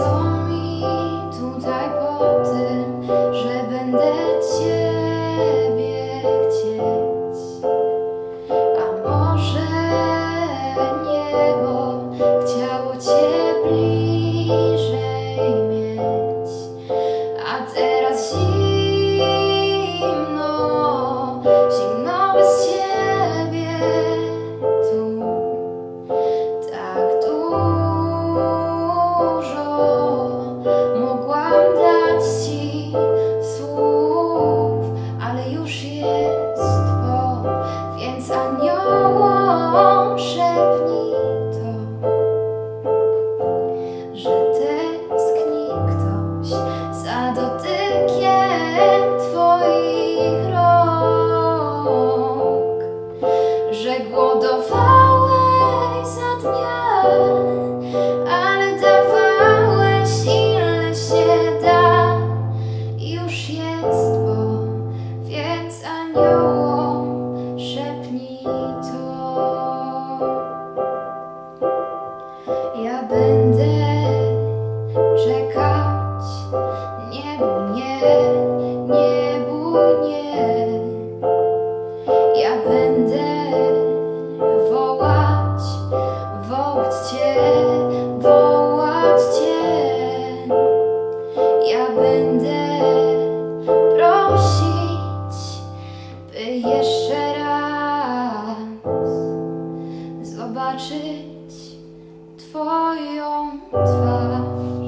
song. 谁？Ja będę czekać, niebu nie, nie bój nie. Ja będę wołać, wołać Cię, wołać Cię. Ja będę prosić, by jeszcze raz zobaczyć. for your time.